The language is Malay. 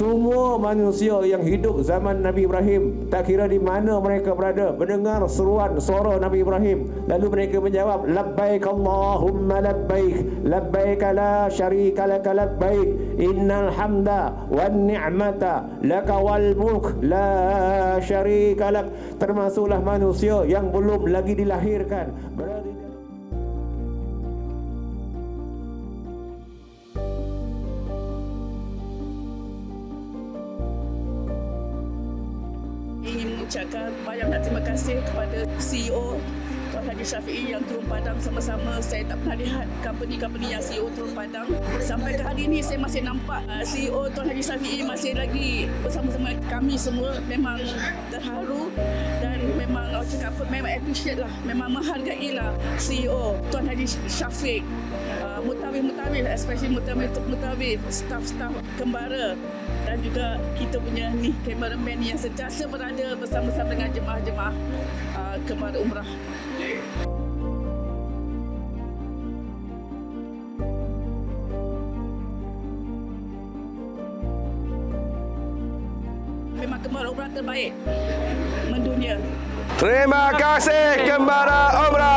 semua manusia yang hidup zaman Nabi Ibrahim tak kira di mana mereka berada mendengar seruan suara Nabi Ibrahim. Lalu mereka menjawab labbaik Allahumma labbaik labbaik la syarika lak labbaik innal hamda wan ni'mata laka wal mulk la syarika lak. Termasuklah manusia yang belum lagi dilahirkan. Berada mengucapkan banyak terima kasih kepada CEO Tuan Haji Syafiee yang turun padang sama-sama. Saya tak pernah lihat company-company yang CEO turun padang. Sampai ke hari ini saya masih nampak uh, CEO Tuan Haji Syafiee masih lagi bersama-sama kami semua. Memang terharu dan memang orang cakap apa, memang appreciate lah. Memang menghargai lah CEO Tuan Haji Syafiq. Uh, mutawif-mutawif, especially mutawif-mutawif, staff-staff kembara dan juga kita punya ni cameraman yang sentiasa berada bersama-sama dengan jemaah-jemaah uh, kembara umrah. Memang kembara umrah terbaik mendunia. Terima kasih Kembara Umrah